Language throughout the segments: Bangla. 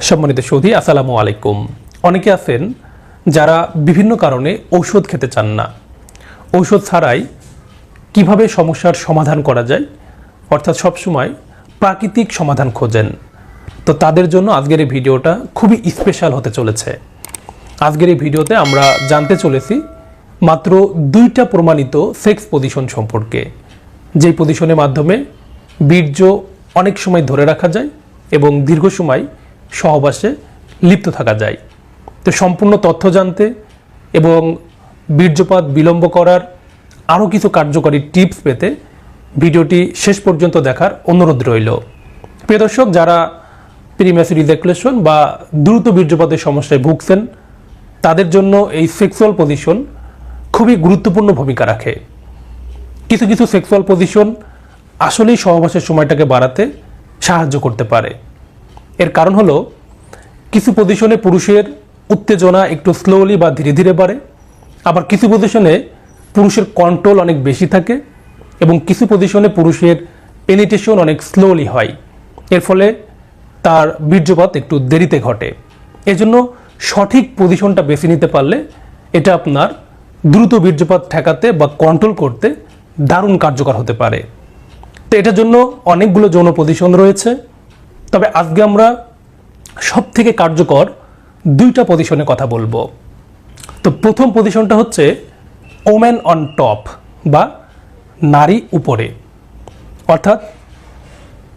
সম্মানিত সৌদি, আসসালামু আলাইকুম। অনেকে আছেন যারা বিভিন্ন কারণে ঔষধ খেতে চান না। ঔষধ ছাড়াই কীভাবে সমস্যার সমাধান করা যায়? অর্থাৎ সবসময় প্রাকৃতিক সমাধান খোঁজেন। তো তাদের জন্য আজকের এই ভিডিওটা খুবই স্পেশাল হতে চলেছে। আজকের এই ভিডিওতে আমরা জানতে চলেছি মাত্র দুইটা প্রমাণিত সেক্স পজিশন সম্পর্কে। যেই পজিশনের মাধ্যমে বীর্য অনেক সময় ধরে রাখা যায় এবং দীর্ঘ সময় সহবাসে লিপ্ত থাকা যায়। তো সম্পূর্ণ তথ্য জানতে এবং বীর্যপাত বিলম্ব করার আরও কিছু কার্যকরী টিপস পেতে ভিডিওটি শেষ পর্যন্ত দেখার অনুরোধ রইল। প্রিয় দর্শক, যারা প্রিম্যাসি রিজেকুলেশন বা দ্রুত বীর্যপাতের সমস্যায় ভুগছেন, তাদের জন্য এই সেক্সুয়াল পজিশন খুবই গুরুত্বপূর্ণ ভূমিকা রাখে। কিছু কিছু সেক্সুয়াল পজিশন আসলেই সহবাসের সময়টাকে বাড়াতে সাহায্য করতে পারে। এর কারণ হলো, কিছু পজিশনে পুরুষের উত্তেজনা একটু স্লোলি বা ধীরে ধীরে বাড়ে, আবার কিছু পজিশনে পুরুষের কন্ট্রোল অনেক বেশি থাকে এবং কিছু পজিশনে পুরুষের পেনিটেশন অনেক স্লোলি হয়। এর ফলে তার বীর্যপাত একটু দেরিতে ঘটে। এজন্য সঠিক পজিশনটা বেছে নিতে পারলে এটা আপনার দ্রুত বীর্যপাত ঠেকাতে বা কন্ট্রোল করতে দারুণ কার্যকর হতে পারে। তো এটার জন্য অনেকগুলো যৌন পজিশন রয়েছে। তবে আজকে আমরা সব থেকে কার্যকর দুইটা পজিশনে কথা বলব। তো প্রথম পজিশনটা হচ্ছে ওম্যান অন টপ বা নারী উপরে। অর্থাৎ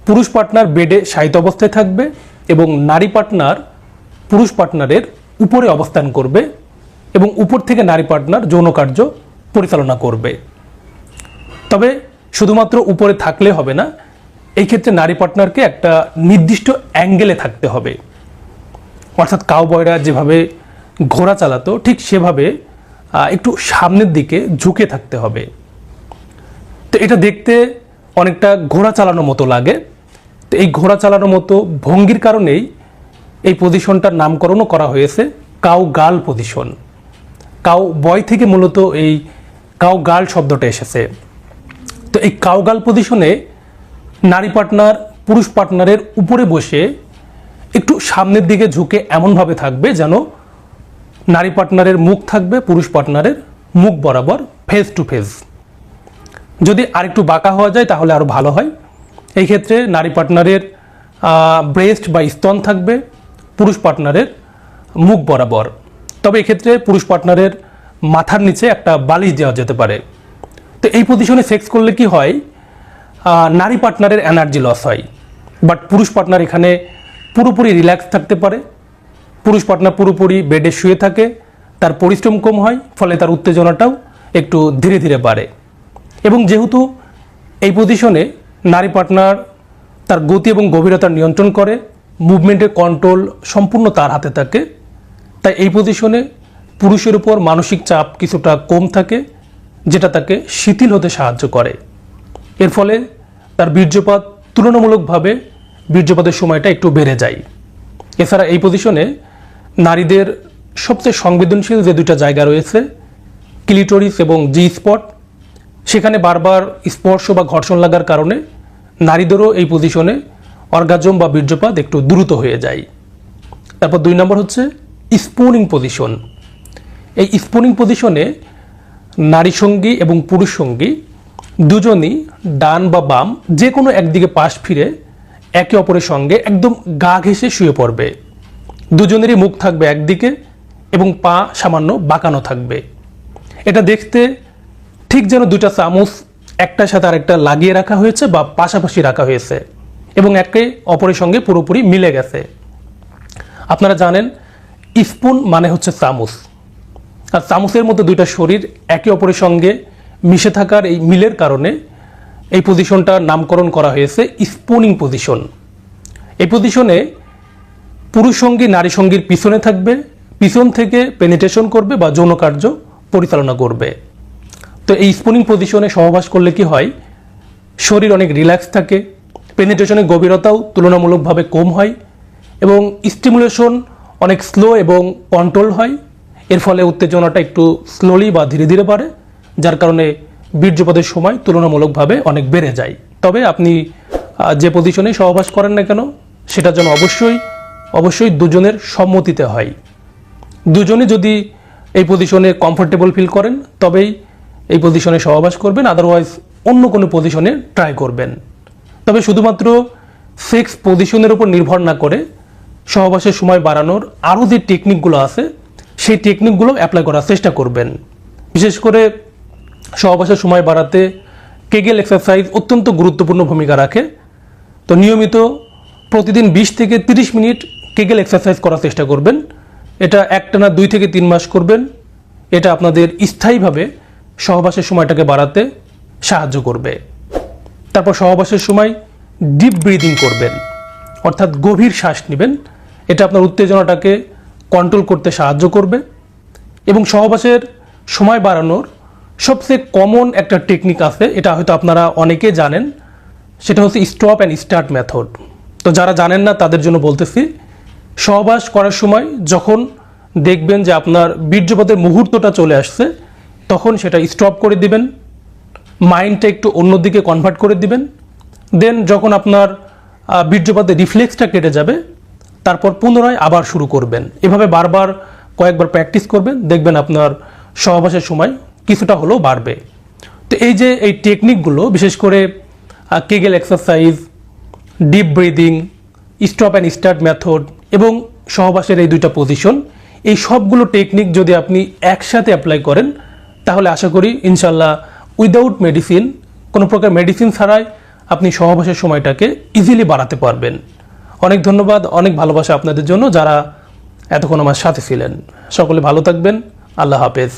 পুরুষ পার্টনার বেডে শায়িত অবস্থায় থাকবে এবং নারী পার্টনার পুরুষ পার্টনারের উপরে অবস্থান করবে এবং উপর থেকে নারী পার্টনার যৌন কার্য পরিচালনা করবে। তবে শুধুমাত্র উপরে থাকলে হবে না এই ক্ষেত্রে নারী পার্টনারকে একটা নির্দিষ্ট অ্যাঙ্গেলে থাকতে হবে। অর্থাৎ কাউবয়রা যেভাবে ঘোড়া চালাতো, ঠিক সেভাবে একটু সামনের দিকে ঝুঁকে থাকতে হবে। তো এটা দেখতে অনেকটা ঘোড়া চালানোর মতো লাগে। তো এই ঘোড়া চালানোর মতো ভঙ্গির কারণেই এই পজিশনটার নামকরণও করা হয়েছে কাউ গাল পজিশন কাউ বয় থেকে মূলত এই কাউ গাল শব্দটা এসেছে। তো এই কাউগাল পজিশনে নারী পার্টনার পুরুষ পার্টনারের উপরে বসে একটু সামনের দিকে ঝুঁকে এমনভাবে থাকবে যেন নারী পার্টনারের মুখ থাকবে, পুরুষ পার্টনারের মুখ বরাবর ফেস টু ফেস যদি আরেকটু বাঁকা হওয়া যায়, তাহলে আরও ভালো হয়। এই ক্ষেত্রে নারী পার্টনারের ব্রেস্ট বা স্তন থাকবে, পুরুষ পার্টনারের মুখ বরাবর। তবে এক্ষেত্রে পুরুষ পার্টনারের মাথার নিচে একটা বালিশ দেওয়া যেতে পারে। তো এই পজিশনে সেক্স করলে কি হয়? নারী পার্টনারের এনার্জি লস হয়। বাট পুরুষ পার্টনার এখানে পুরোপুরি রিল্যাক্স থাকতে পারে। পুরুষ পার্টনার পুরোপুরি বেডে শুয়ে থাকে। তার পরিশ্রম কম হয়, ফলে তার উত্তেজনাটাও একটু ধীরে ধীরে বাড়ে। এবং যেহেতু এই পজিশনে নারী পার্টনার তার গতি এবং গভীরতা নিয়ন্ত্রণ করে মুভমেন্টের কন্ট্রোল সম্পূর্ণ তার হাতে থাকে, তাই এই পজিশনে পুরুষের উপর মানসিক চাপ কিছুটা কম থাকে, যেটা তাকে শিথিল হতে সাহায্য করে। এর ফলে তার বীর্যপাত তুলনামূলকভাবে বীর্যপাতের সময়টা একটু বেড়ে যায়। এছাড়া এই পজিশনে নারীদের সবচেয়ে সংবেদনশীল যে দুইটা জায়গা রয়েছে ক্লিটোরিস এবং জি স্পট সেখানে বারবার স্পর্শ বা ঘর্ষণ লাগার কারণে নারীদেরও এই পজিশনে অর্গাজম বা বীর্যপাত একটু দ্রুত হয়ে যায়। তারপর দুই নম্বর হচ্ছে স্পুনিং পজিশন এই স্পুনিং পজিশনে নারী সঙ্গী এবং পুরুষ সঙ্গী দুজনই ডান বা বাম যে কোনো একদিকে পাশ ফিরে একে অপরের সঙ্গে একদম গা ঘেঁষে শুয়ে পড়বে। দুজনেরই মুখ থাকবে একদিকে এবং পা সামান্য বাঁকানো থাকবে। এটা দেখতে ঠিক যেন দুটা চামচ একটার সাথে আরেকটা লাগিয়ে রাখা হয়েছে বা পাশাপাশি রাখা হয়েছে এবং একে অপরের সঙ্গে পুরোপুরি মিলে গেছে। আপনারা জানেন, স্পুন মানে হচ্ছে চামচ। আর চামচের মতো দুইটা শরীর একে অপরের সঙ্গে মিশে থাকার এই মিলের কারণে এই পজিশনটার নামকরণ করা হয়েছে স্পুনিং পজিশন এই পজিশনে পুরুষ সঙ্গী, নারী সঙ্গীর পিছনে থাকবে, পিছন থেকে পেনিটেশন করবে বা যৌন কার্য পরিচালনা করবে। তো এই স্পুনিং পজিশনে সহবাস করলে কি হয়? শরীর অনেক রিল্যাক্স থাকে পেনিটেশনের গভীরতাও তুলনামূলকভাবে কম হয় এবং স্টিমুলেশন অনেক স্লো এবং কন্ট্রোল হয়। এর ফলে উত্তেজনাটা একটু স্লোলি বা ধীরে ধীরে বাড়ে। যার কারণে বীর্যপাতের সময় তুলনামূলকভাবে অনেক বেড়ে যায়। তবে আপনি যে পজিশনে সহবাস করেন না কেন সেটার জন্য অবশ্যই অবশ্যই দুজনের সম্মতিতে হয়। দুজনে যদি এই পজিশনে কমফোর্টেবল ফিল করেন, তবেই এই পজিশনে সহবাস করবেন আদারওয়াইজ অন্য কোনো পজিশনে ট্রাই করবেন। তবে শুধুমাত্র সেক্স পজিশনের উপর নির্ভর না করে সহবাসের সময় বাড়ানোর আরও যে টেকনিকগুলো আছে, সেই টেকনিকগুলো অ্যাপ্লাই করার চেষ্টা করবেন। বিশেষ করে সহবাসের সময় বাড়াতে কেগেল এক্সারসাইজ অত্যন্ত গুরুত্বপূর্ণ ভূমিকা রাখে। তো নিয়মিত প্রতিদিন বিশ থেকে তিরিশ মিনিট কেগেল এক্সারসাইজ করার চেষ্টা করবেন। এটা একটানা দুই থেকে তিন মাস করবেন। এটা আপনাদের স্থায়ীভাবে সহবাসের সময়টাকে বাড়াতে সাহায্য করবে। তারপর সহবাসের সময় ডিপ ব্রিদিং করবেন। অর্থাৎ গভীর শ্বাস নেবেন। এটা আপনার উত্তেজনাটাকে কন্ট্রোল করতে সাহায্য করবে। এবং সহবাসের সময় বাড়ানোর সবচেয়ে কমন একটা টেকনিক আছে, এটা হয়তো আপনারা অনেকে জানেন, সেটা হচ্ছে স্টপ অ্যান্ড স্টার্ট মেথড তো যারা জানেন না, তাদের জন্য বলতেছি, সহবাস করার সময় যখন দেখবেন যে আপনার বীর্যপাতের মুহূর্তটা চলে আসছে, তখন সেটা স্টপ করে দিবেন মাইন্ডটা একটু অন্যদিকে কনভার্ট করে দিবেন দেন যখন আপনার বীর্যপাতের রিফ্লেক্সটা কেটে যাবে, তারপর পুনরায় আবার শুরু করবেন। এভাবে বারবার কয়েকবার প্র্যাকটিস করবেন, দেখবেন আপনার সহবাসের সময় কিছুটা হলেও বাড়বে। তো এই যে এই টেকনিকগুলো বিশেষ করে Kegel exercise deep breathing stop and start method এবং সহবাসের এই দুইটা পজিশন এই সবগুলো টেকনিক যদি আপনি একসাথে অ্যাপ্লাই করেন, তাহলে আশা করি ইনশাল্লাহ উইদাউট মেডিসিন কোনো প্রকার মেডিসিন ছাড়াই আপনি সহবাসের সময়টাকে ইজিলি বাড়াতে পারবেন। অনেক ধন্যবাদ, অনেক ভালোবাসা আপনাদের জন্য যারা এতক্ষণ আমার সাথে ছিলেন। সকলে ভালো থাকবেন, আল্লাহ হাফেজ।